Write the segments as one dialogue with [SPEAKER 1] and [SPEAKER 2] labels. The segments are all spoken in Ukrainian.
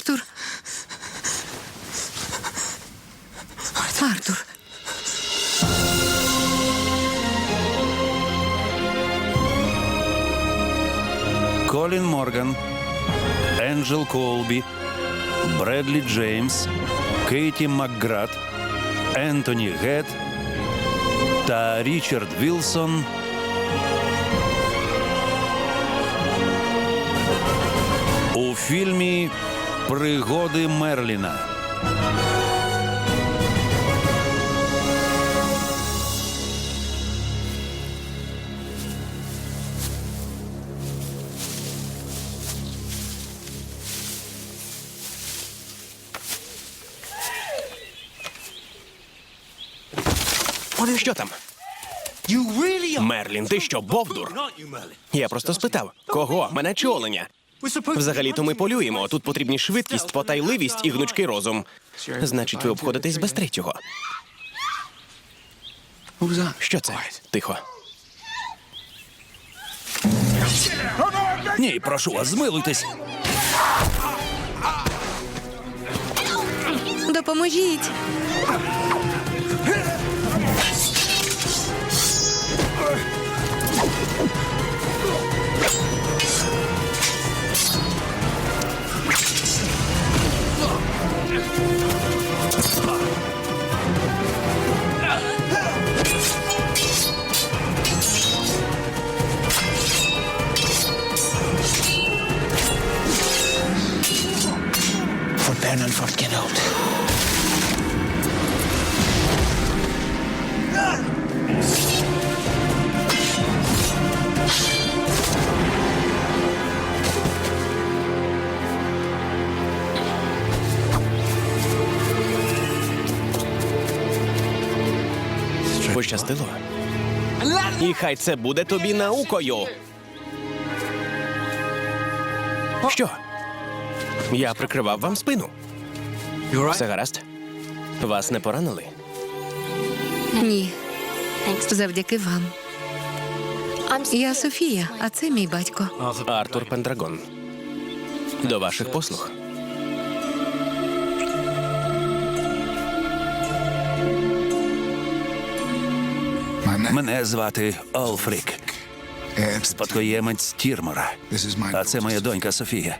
[SPEAKER 1] Артур. Артур.
[SPEAKER 2] Колін Морган, Енджел Колбі, Бредлі Джеймс, Кейті Макград, Ентоні Гет та Річард Вілсон. У фільмі Пригоди Мерліна.
[SPEAKER 3] Що там? Мерлін, ти що, бовдур? Я просто спитав, кого? Мене чи оленя? Взагалі-то ми полюємо. Тут потрібні швидкість, потайливість і гнучкий розум. Значить, ви обходитесь без третього. Що це? Тихо.
[SPEAKER 2] Ні, прошу вас, змилуйтесь.
[SPEAKER 1] Допоможіть.
[SPEAKER 3] spot. І хай це буде тобі наукою. Що? Я прикривав вам спину. Все гаразд? Вас не поранили?
[SPEAKER 1] Ні. Завдяки вам. Я Софія, а це мій батько.
[SPEAKER 3] Артур Пендрагон. До ваших послуг.
[SPEAKER 2] Мене звати Олфрік, спадкоємець Тірмора. А це моя донька Софія.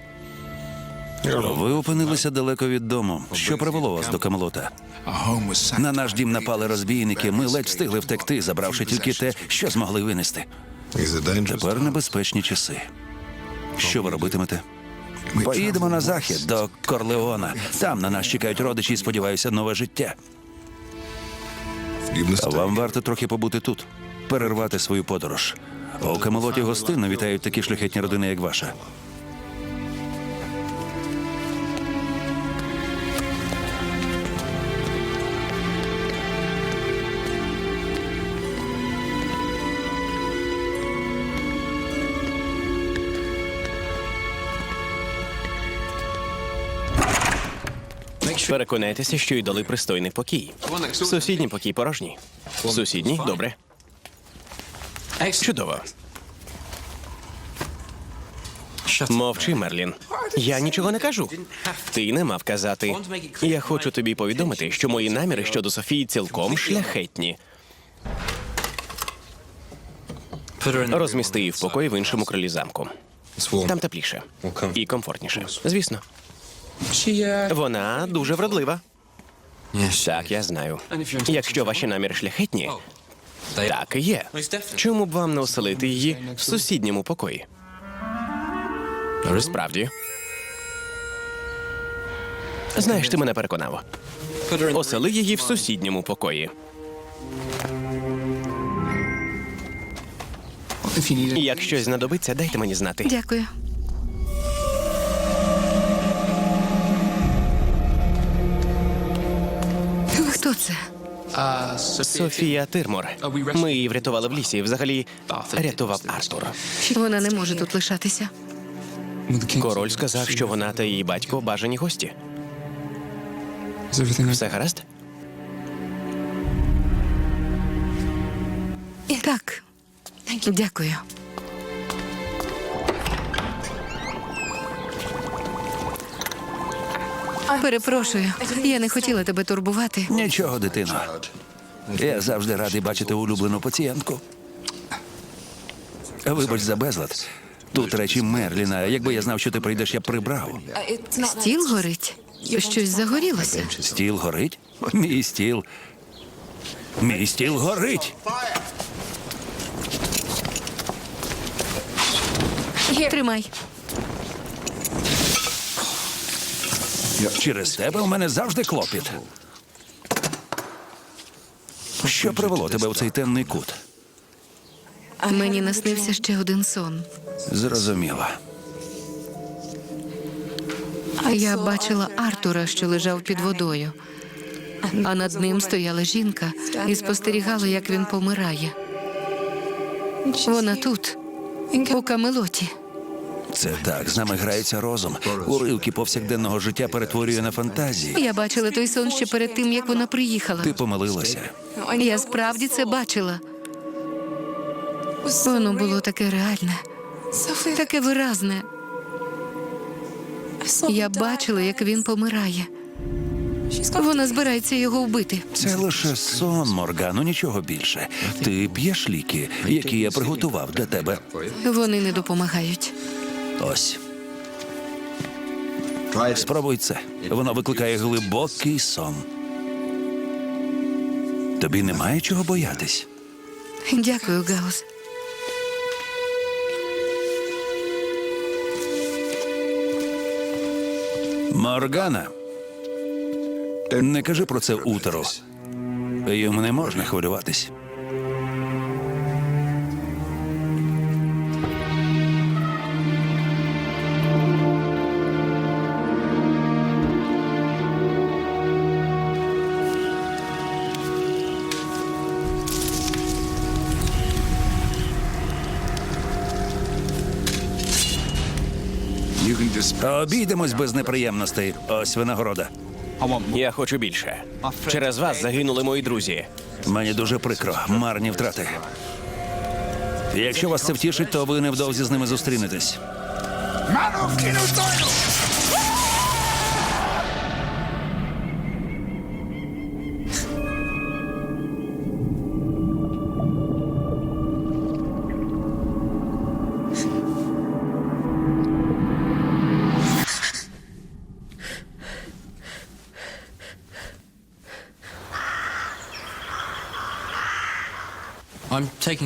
[SPEAKER 2] Ви опинилися далеко від дому. Що привело вас до Камелота? На наш дім напали розбійники. Ми ледь встигли втекти, забравши тільки те, що змогли винести. Тепер небезпечні часи. Що ви робитимете? Поїдемо на захід до Корлеона. Там на нас чекають родичі і сподіваюся, нове життя. А вам варто трохи побути тут, перервати свою подорож. У Камелоті гостинно вітають такі шляхетні родини, як ваша.
[SPEAKER 3] Переконайтеся, що й дали пристойний покій. Сусідній покій порожній. Сусідній, добре. Чудово. Мовчи, Мерлін. Я нічого не кажу. Ти не мав казати. Я хочу тобі повідомити, що мої наміри щодо Софії цілком шляхетні. Розмісти її в покої в іншому крилі замку. Там тепліше і комфортніше. Звісно, вона дуже вродлива. Так, я знаю. Якщо ваші наміри шляхетні, Так і є. Чому б вам не оселити її в сусідньому покої? Справді. Знаєш, ти мене переконав. Осели її в сусідньому покої. Як щось знадобиться, дайте мені знати.
[SPEAKER 1] Дякую. Хто це?
[SPEAKER 3] Софія Тирмор. Ми її врятували в лісі. Взагалі рятував Артур.
[SPEAKER 1] Вона не може тут лишатися.
[SPEAKER 3] Король сказав, що вона та її батько бажані гості. Все гаразд?
[SPEAKER 1] Так. Дякую. Перепрошую, я не хотіла тебе турбувати.
[SPEAKER 2] Нічого, дитино. Я завжди радий бачити улюблену пацієнтку. Вибач за безлад. Тут речі Мерліна. Якби я знав, що ти прийдеш, я б прибрав.
[SPEAKER 1] Стіл горить. Щось загорілося.
[SPEAKER 2] Стіл горить? Мій стіл. Мій стіл горить.
[SPEAKER 1] Тримай.
[SPEAKER 2] Через тебе у мене завжди клопіт. Що привело тебе в цей темний кут?
[SPEAKER 1] Мені наснився ще один сон.
[SPEAKER 2] Зрозуміло.
[SPEAKER 1] Я бачила Артура, що лежав під водою, а над ним стояла жінка і спостерігала, як він помирає. Вона тут, у Камелоті.
[SPEAKER 2] Це так, з нами грається розум. Уривки повсякденного життя перетворює на фантазії.
[SPEAKER 1] Я бачила той сон ще перед тим, як вона приїхала.
[SPEAKER 2] Ти помилилася.
[SPEAKER 1] Я справді це бачила. Воно було таке реальне, таке виразне. Я бачила, як він помирає. Вона збирається його вбити.
[SPEAKER 2] Це лише сон, Моргану, нічого більше. Ти п'єш ліки, які я приготував для тебе.
[SPEAKER 1] Вони не допомагають.
[SPEAKER 2] Ось. Спробуй це. Воно викликає глибокий сон. Тобі немає чого боятись.
[SPEAKER 1] Дякую, Гаус.
[SPEAKER 2] Моргана. Не кажи про це утеру. Йому не можна хвилюватись. Обійдемось без неприємностей. Ось винагорода.
[SPEAKER 3] Я хочу більше. Через вас загинули мої друзі.
[SPEAKER 2] Мені дуже прикро, марні втрати. Якщо вас це втішить, то ви невдовзі з ними зустрінетесь.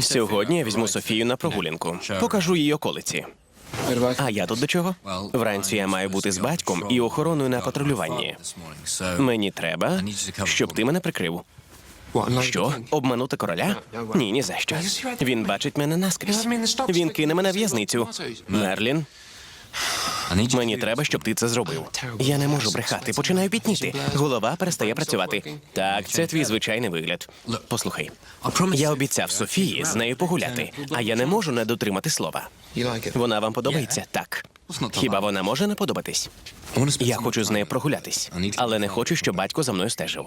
[SPEAKER 3] Сьогодні я візьму Софію на прогулянку. Покажу їй околиці. А я тут до чого? Вранці я маю бути з батьком і охороною на патрулюванні. Мені треба, щоб ти мене прикрив. Що? Обманути короля? Ні, ні за що. Він бачить мене наскрізь. Він кине мене в в'язницю. Мерлін, мені треба, щоб ти це зробив. Я не можу брехати. Починаю пітніти. Голова перестає працювати. Так, це твій звичайний вигляд. Послухай, я обіцяв Софії з нею погуляти, а я не можу не дотримати слова. Вона вам подобається? Так. Хіба вона може не подобатись? Я хочу з нею прогулятись, але не хочу, щоб батько за мною стежив.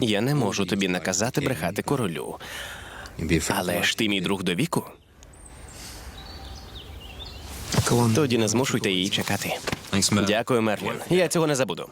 [SPEAKER 3] Я не можу тобі наказати брехати королю. Але ж ти мій друг до віку. Тоді не змушуйте її чекати. Дякую, Мерлін. Я цього не забуду.